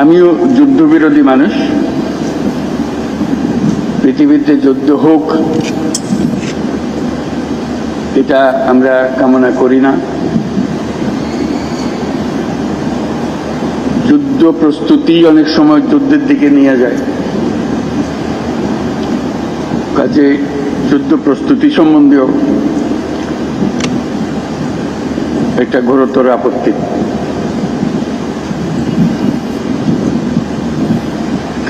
আমিও যুদ্ধবিরোধী মানুষ। পৃথিবীতে যুদ্ধ হোক, এটা আমরা কামনা করি না। যুদ্ধ প্রস্তুতি অনেক সময় যুদ্ধের দিকে নিয়ে যায়। কাজে যুদ্ধ প্রস্তুতি সম্বন্ধেও একটা ঘোরতর আপত্তি।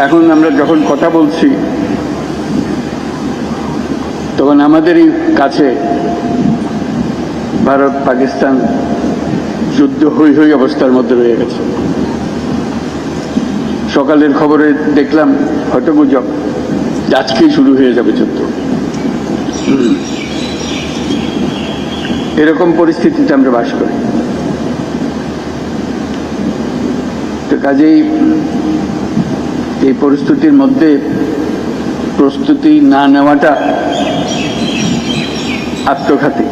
এখন আমরা যখন কথা বলছি, তখন আমাদেরই কাছে ভারত পাকিস্তান যুদ্ধ হই হই অবস্থার মধ্যে রয়ে গেছে। সকালের খবরে দেখলাম হয়তো গুজব আজকেই শুরু হয়ে যাবে যুদ্ধ। এরকম পরিস্থিতিতে আমরা বাস করি। তো কাজেই এই পরিস্থিতির মধ্যে প্রস্তুতি না নেওয়াটা আত্মঘাতী।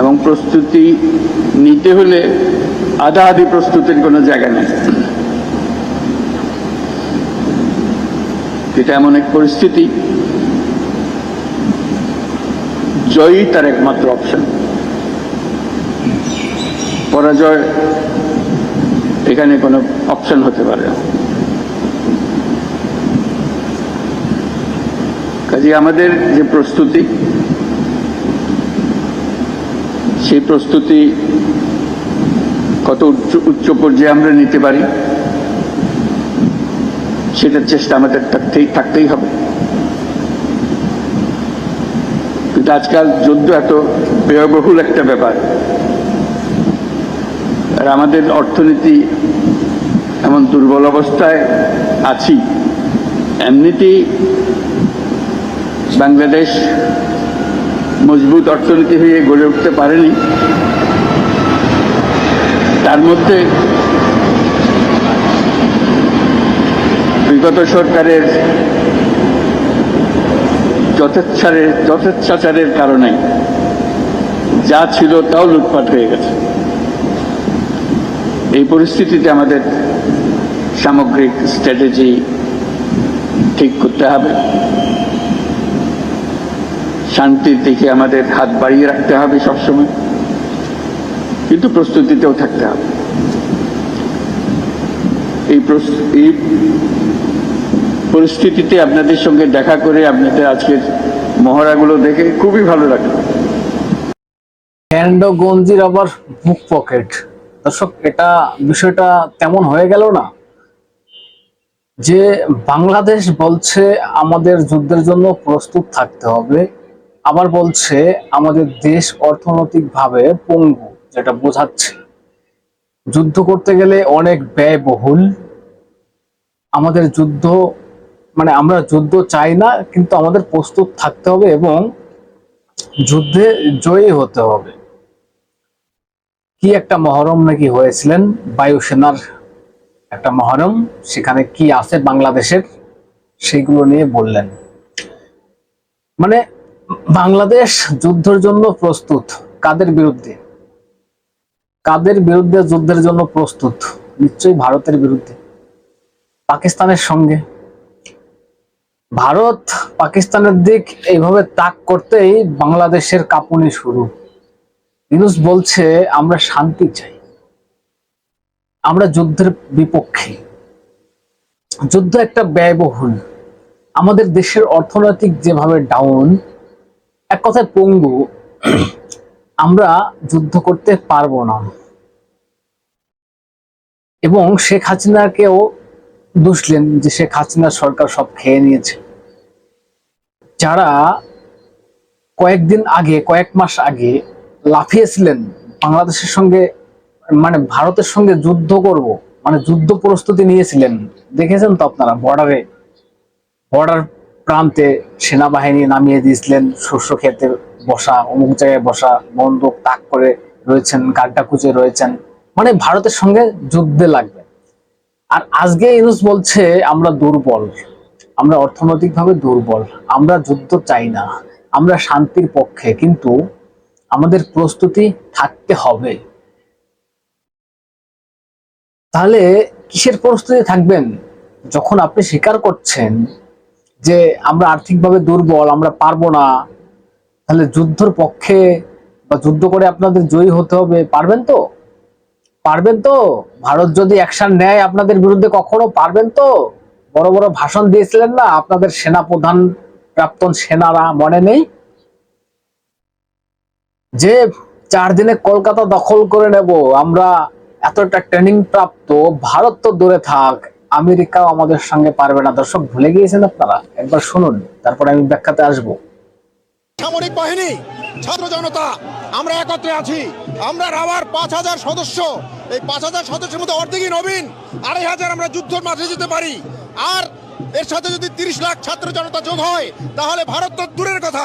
এবং প্রস্তুতি নিতে হলে আধা আধি প্রস্তুতির কোনো জায়গা নেই। এটা এমন এক পরিস্থিতি, জয়ই তার একমাত্র অপশন পরাজয় এখানে কোনো অপশন হতে পারে। কাজে আমাদের যে প্রস্তুতি, সেই প্রস্তুতি কত উচ্চ উচ্চ পর্যায়ে আমরা নিতে পারি, সেটার চেষ্টা আমাদের থাকতেই থাকতেই হবে। কিন্তু আজকাল যুদ্ধ এত ব্যয়বহুল একটা ব্যাপার আর আমাদের অর্থনীতি এমন দুর্বল অবস্থায় আছি। এমনিতেই বাংলাদেশ মজবুত অর্থনীতি হয়ে গড়ে উঠতে পারেনি। তার মধ্যে বিগত সরকারের যথেচ্ছারের যথেচ্ছাচারের কারণে যা ছিল তাও লুটপাট হয়ে গেছে। এই পরিস্থিতিতে আমাদের সামগ্রিক স্ট্র্যাটেজি ঠিক করতে হবে। শান্তির দিকে আমাদের হাত বাড়িয়ে রাখতে হবে সবসময়। কিন্তু প্রস্তুতিতেও থাকতে হবে। এই এই পরিস্থিতিতে আপনাদের সঙ্গে দেখা করে আপনাদের আজকের মহড়াগুলো দেখে খুবই ভালো লাগল। গঞ্জির আবার বুক পকেট দর্শক, এটা বিষয়টা তেমন হয়ে গেল না যে বাংলাদেশ বলছে আমাদের যুদ্ধের জন্য প্রস্তুত থাকতে হবে, আবার বলছে আমাদের দেশ অর্থনৈতিকভাবে পঙ্গু, যেটা বোঝাচ্ছে। যুদ্ধ করতে গেলে অনেক ব্যয়বহুল। আমাদের যুদ্ধ মানে আমরা যুদ্ধ চাই না, কিন্তু আমাদের প্রস্তুত থাকতে হবে এবং যুদ্ধে জয়ী হতে হবে। কি একটা মহরম নাকি হয়েছিলেন? বায়ুসেনার একটা মহরম। সেখানে কি আছে বাংলাদেশের? সেগুলো নিয়ে বললেন। মানে বাংলাদেশ যুদ্ধের জন্য প্রস্তুত কাদের বিরুদ্ধে? কাদের বিরুদ্ধে যুদ্ধের জন্য প্রস্তুত? নিশ্চয়ই ভারতের বিরুদ্ধে। পাকিস্তানের সঙ্গে। ভারত পাকিস্তানের দিক এইভাবে তাক করতেই বাংলাদেশের কাঁপুনি শুরু। ইউনুস বলছে, আমরা শান্তি চাই। আমরা যুদ্ধের বিপক্ষে। যুদ্ধ একটা ব্যয়বহুল। আমাদের দেশের অর্থনৈতিক যেভাবে ডাউন এক কথায় পঙ্গু, আমরা যুদ্ধ করতে পারব না। এবং শেখ হাসিনাকেও দুষলেন যে শেখ হাসিনা সরকার সব খেয়ে নিয়েছে। যারা কয়েকদিন আগে, কয়েক মাস আগে লাফিয়েছিলেন, বাংলাদেশের সঙ্গে মানে ভারতের সঙ্গে যুদ্ধ করব মানে যুদ্ধ প্রস্তুতি নিয়েছিলেন। দেখেছেন তো আপনারা বর্ডারে বর্ডার প্রান্তে সেনাবাহিনী নামিয়ে দিয়েছিলেন, শস্য খেতে বসা, অমুক জায়গায় বসা, বন্দুক তাক করে রয়েছেন, গাড্ডা কুচে রয়েছেন মানে ভারতের সঙ্গে যুদ্ধে লাগবে। আর আজকে ইউনুস বলছে, আমরা দুর্বল, আমরা অর্থনৈতিকভাবে দুর্বল, আমরা যুদ্ধ চাই না, আমরা শান্তির পক্ষে, কিন্তু আমাদের প্রস্তুতি থাকতে হবে। তাহলে কিসের প্রস্তুতি থাকবেন? যখন আপনি স্বীকার করছেন যে আমরা আর্থিকভাবে দুর্বল, আমরা পারব না, তাহলে যুদ্ধর পক্ষে বা যুদ্ধ করে আপনাদের জয়ী হতে হবে। পারবেন তো? পারবেন তো? ভারত যদি অ্যাকশন নেয় আপনাদের বিরুদ্ধে কখনো, পারবেন তো? বড় বড় ভাষণ দিয়েছিলেন না আপনাদের সেনা প্রধান প্রাক্তন সেনারা মনে নেই? যে চার দিনে কলকাতা দখল করে নেব, আমরা এতটা ট্রেনিং প্রাপ্ত, ভারত তো দূরে থাক, আমেরিকাও আমাদের সঙ্গে পারবে না। দর্শক, ভুলে গিয়েছেন আপনারা? একবার শুনুন, তারপরে আমি ব্যাখ্যাতে আসব। সামরিক বাহিনী, ছাত্র জনতা, আমরা একত্রে আছি। আমরা রাওয়ার পাঁচ হাজার সদস্য। এই পাঁচ হাজার সদস্যের মধ্যে অর্ধেকই নবীন, আড়াই হাজার আমরা যুদ্ধের মাঠে যেতে পারি। আর এর সাথে যদি তিরিশ লাখ ছাত্র জনতা যোগ হয়, তাহলে ভারত তো দূরের কথা।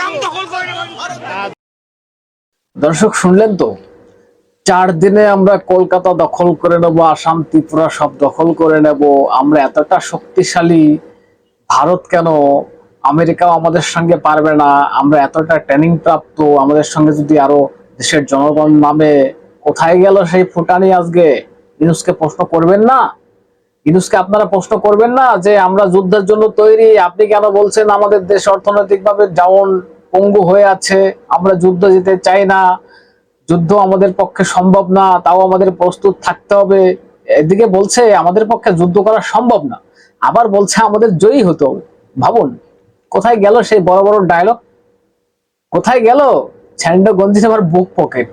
দর্শক, শুনলেন তো? চার দিনে আমরা কলকাতা দখল করে নেব, আসাম ত্রিপুরা সব দখল করে নেব। আমরা এতটা শক্তিশালী ভারত কেন? আমেরিকাও আমাদের সঙ্গে পারবে না। আমরা এতটা ট্রেনিং প্রাপ্ত। আমাদের সঙ্গে যদি আরও দেশের জনগণ নামে, কোথায় গেল সেই ফুটানি আজকে? ইউনুসকে প্রশ্ন করবেন না? ইউনুসকে আপনারা প্রশ্ন করবেন না যে, আমরা যুদ্ধের জন্য তৈরি। আপনি কেন বলছেন আমাদের দেশ অর্থনৈতিকভাবে ডাউন পঙ্গু হয়ে আছে, আমরা যুদ্ধ যেতে চাই না, যুদ্ধ আমাদের পক্ষে সম্ভব না, তাও আমাদের প্রস্তুত থাকতে হবে। এদিকে বলছে, আমাদের পক্ষে যুদ্ধ করা সম্ভব না। আবার বলছে, আমাদের জয়ী হতে হবে। ভাবুন, কোথায় গেল সেই বড় বড় ডায়লগ কোথায় গেল? স্যান্ডো গঞ্জি আমার বুক পকেট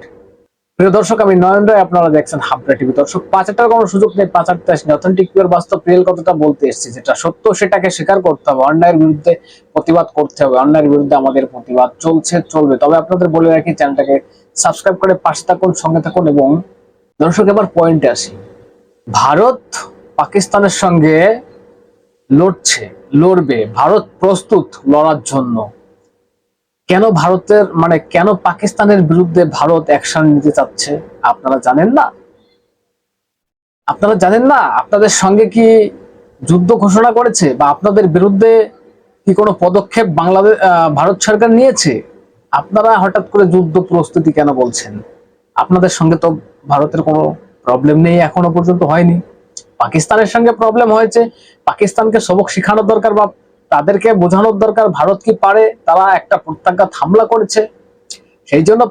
প্রিয় দর্শক, আমি নয়ন রায়, আপনারা দেখছেন হাবড়া টিভি। দর্শক পাঁচ হাজার কোনো সুযোগ নেই পাঁচ হাজার আসেনি অথেন্টিক পিওর বাস্তব রিয়েল কথাটা বলতে এসেছি, যেটা সত্য, সেটাকে স্বীকার করতে হবে। অন্যায়ের বিরুদ্ধে প্রতিবাদ করতে হবে। অন্যায়ের বিরুদ্ধে আমাদের প্রতিবাদ চলছে, চলবে। তবে আপনাদের বলে রাখি, চ্যানেলটাকে সাবস্ক্রাইব করে পাশে থাকুন, সঙ্গে থাকুন এবং দর্শক, এবার পয়েন্টে আসি। ভারত পাকিস্তানের সঙ্গে লড়ছে, লড়বে। ভারত প্রস্তুত লড়ার জন্য। কেন ভারতের মানে কেন পাকিস্তানের বিরুদ্ধে ভারত অ্যাকশন নিতে চাচ্ছে? আপনারা জানেন না? আপনারা জানেন না? আপনাদের সঙ্গে কি যুদ্ধ ঘোষণা করেছে? বা আপনাদের বিরুদ্ধে কি কোনো পদক্ষেপ বাংলাদেশ ভারত সরকার নিয়েছে? আপনারা হঠাৎ করে যুদ্ধ প্রস্তুতি কেন বলছেন? আপনাদের সঙ্গে তো ভারতের কোনো প্রবলেম নেই এখনও পর্যন্ত হয়নি। পাকিস্তানের সঙ্গে প্রবলেম হয়েছে। পাকিস্তানকে সবক শেখানোর দরকার বা তাদেরকে বোঝানোর দরকার, ভারত কি পারে? তারা একটা প্রত্যাঘাত হামলা করেছে। সেই জন্য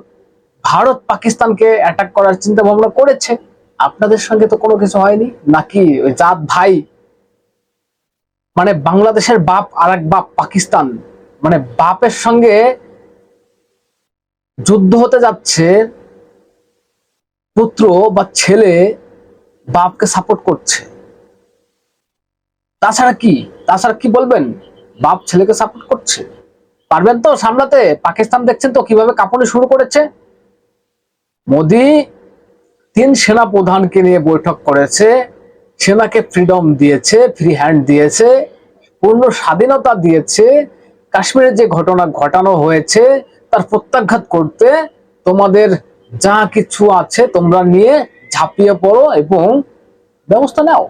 ভারত পাকিস্তানকে অ্যাটাক করার চিন্তা ভাবনা করেছে। আপনাদের সঙ্গে তো কোনো কিছু হয়নি। নাকি জাত ভাই মানে বাংলাদেশের বাপ আর এক বাপ পাকিস্তান মানে বাপের সঙ্গে যুদ্ধ হতে যাচ্ছে, পুত্র বা ছেলে বাপকে সাপোর্ট করছে। তাছাড়া কি? তাছাড়া কি বলবেন? বাপ ছেলেকে সাপোর্ট করছে। পারবেন তো সামলাতে? পাকিস্তান দেখছেন তো কীভাবে কাঁপুনি শুরু করেছে? মোদি তিন সেনা প্রধানকে নিয়ে বৈঠক করেছে। সেনাকে ফ্রিডম দিয়েছে ফ্রি হ্যান্ড দিয়েছে, পূর্ণ স্বাধীনতা দিয়েছে। কাশ্মীরে যে ঘটনা ঘটানো হয়েছে, তার প্রত্যাঘাত করতে তোমাদের যা কিছু আছে তোমরা নিয়ে ঝাঁপিয়ে পড়ো এবং ব্যবস্থা নাও।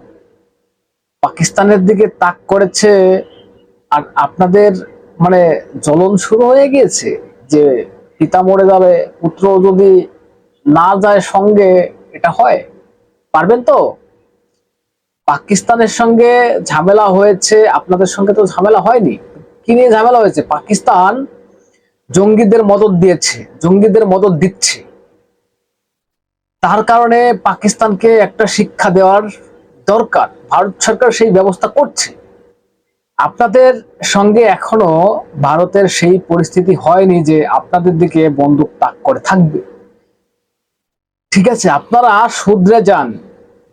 পাকিস্তানের দিকে তাক করেছে আর আপনাদের মানে জ্বলন শুরু হয়ে গিয়েছে যে পিতা মরে যাবে, পুত্র যদি না যায় সঙ্গে, এটা হয়? পারবেন তো? পাকিস্তানের সঙ্গে ঝামেলা হয়েছে, আপনাদের সঙ্গে তো ঝামেলা হয়নি। কি নিয়ে ঝামেলা হয়েছে? পাকিস্তান জঙ্গিদের মদত দিয়েছে, জঙ্গিদের মদত দিচ্ছে। তার কারণে পাকিস্তানকে একটা শিক্ষা দেওয়ার দরকার, ভারত সরকার সেই ব্যবস্থা করছে। আপনাদের সঙ্গে এখনও ভারতের সেই পরিস্থিতি হয়নি যে আপনাদের দিকে বন্দুক তাক করে থাকবে। ঠিক আছে, আপনারা শুধরে যান।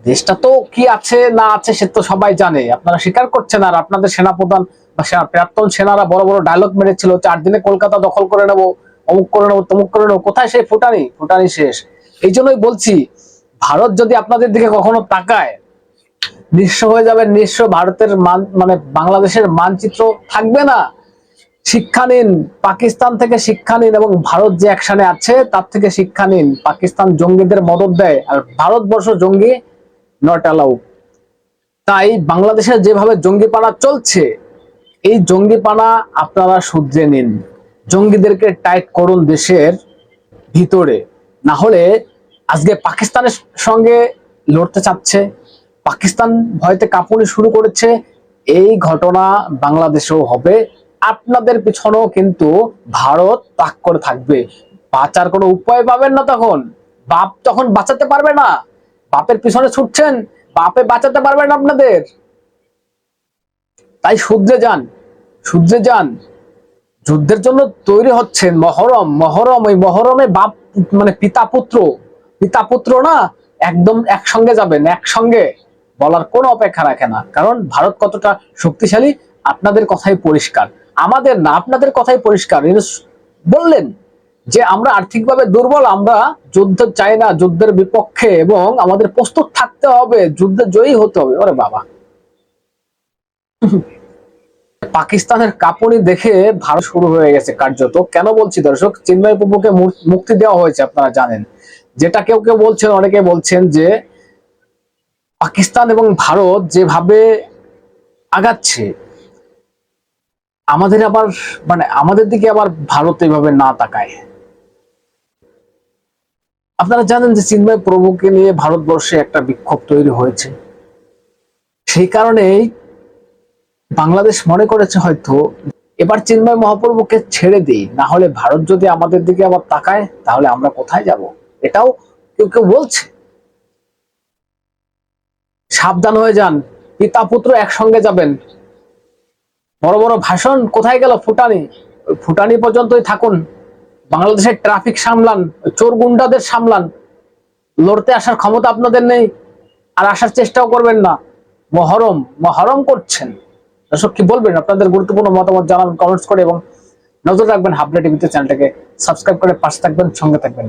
দেশটা তো কি আছে, না আছে সে তো সবাই জানে। আপনারা স্বীকার করছেন আর আপনাদের সেনাপ্রধান বা প্রাক্তন সেনারা বড় বড় ডায়লগ মেরেছিল, চার দিনে কলকাতা দখল করে নেব, অমুক করে নেব, তমুক করে নেব, কোথায় সেই ফুটানি? ফুটানি শেষ। এই জন্যই বলছি, ভারত যদি আপনাদের দিকে কখনো তাকায় নিঃস্ব হয়ে যাবে, নিঃস্ব ভারতের মান মানে বাংলাদেশের মানচিত্র থাকবে না। শিক্ষা নিন, পাকিস্তান থেকে শিক্ষা নিন এবং ভারত যে অ্যাকশনে আছে, তার থেকে শিক্ষা নিন। পাকিস্তান জঙ্গিদের মদত দেয়, আর ভারতবর্ষ জঙ্গি নট অ্যালাউ তাই বাংলাদেশের যেভাবে জঙ্গিপানা চলছে, এই জঙ্গিপানা আপনারা শুধরে নিন। জঙ্গিদেরকে টাইট করুন দেশের ভিতরে। না হলে আজকে পাকিস্তানের সঙ্গে লড়তে চাচ্ছে পাকিস্তান ভয়তে কাঁপুনি শুরু করেছে। এই ঘটনা বাংলাদেশেও হবে। আপনাদের পিছনেও কিন্তু ভারত তাক করে থাকবে। বাঁচার কোনো উপায় পাবেন না তখন। বাপ তখন বাঁচাতে পারবে না। বাপের পিছনে ছুটছেন। বাপে বাঁচাতে পারবে না আপনাদের। তাই শুদ্ধে যান। শুদ্ধে যান। যুদ্ধের জন্য তৈরি হচ্ছেন মহরম। মহরম, ওই মহরমে বাপ মানে পিতা পুত্র। পিতা পুত্র না, একদম একসঙ্গে যাবেন, একসঙ্গে। বলার কোনো অপেক্ষা রাখে না। কারণ ভারত কতটা শক্তিশালী আপনাদের কথাই পরিষ্কার। আমাদের না, আপনাদের কথাই পরিষ্কার। বললেন যে, আমরা আর্থিকভাবে দুর্বল, আমরা যুদ্ধ চাই না, যুদ্ধের বিপক্ষে এবং আমাদের প্রস্তুত থাকতে হবে, যুদ্ধে জয়ী হতে হবে। ওরে বাবা। পাকিস্তানের কাঁপুনি দেখে ভারত শুরু হয়ে গেছে কার্যত। কেন বলছি দর্শক? চিন্ময় প্রভুকে মুক্তি দেওয়া হয়েছে, আপনারা জানেন। যেটা কেউ কেউ বলছেন, অনেকে বলছেন যে পাকিস্তান এবং ভারত যেভাবে আগাচ্ছে, আমাদের আবার মানে আমাদের দিকে আবার ভারত এভাবে না তাকায়। আপনারা জানেন যে চিন্ময় প্রভুকে নিয়ে ভারতবর্ষে একটা বিক্ষোভ তৈরি হয়েছে। সেই কারণেই বাংলাদেশ মনে করেছে হয়তো, এবার চিন্ময় মহাপ্রভুকে ছেড়ে দিই, না হলে ভারত যদি আমাদের দিকে আবার তাকায়, তাহলে আমরা কোথায় যাব? এটাও কেউ কেউ বলছে। সাবধান হয়ে যান। পিতা পুত্র একসঙ্গে যাবেন। বড় বড় ভাষণ, কোথায় গেল ফুটানি? ফুটানি পর্যন্তই থাকুন। বাংলাদেশের ট্রাফিক সামলান, চোর গুন্ডাদের সামলান। লড়তে আসার ক্ষমতা আপনাদের নেই, আর আসার চেষ্টাও করবেন না। মহরম মহরম করছেন। দর্শক, কি বলবেন? আপনাদের গুরুত্বপূর্ণ মতামত জানান কমেন্টস করে এবং নজর রাখবেন হাবলা টিভিতে চ্যানেলটাকে। সাবস্ক্রাইব করে পাশে থাকবেন, সঙ্গে থাকবেন।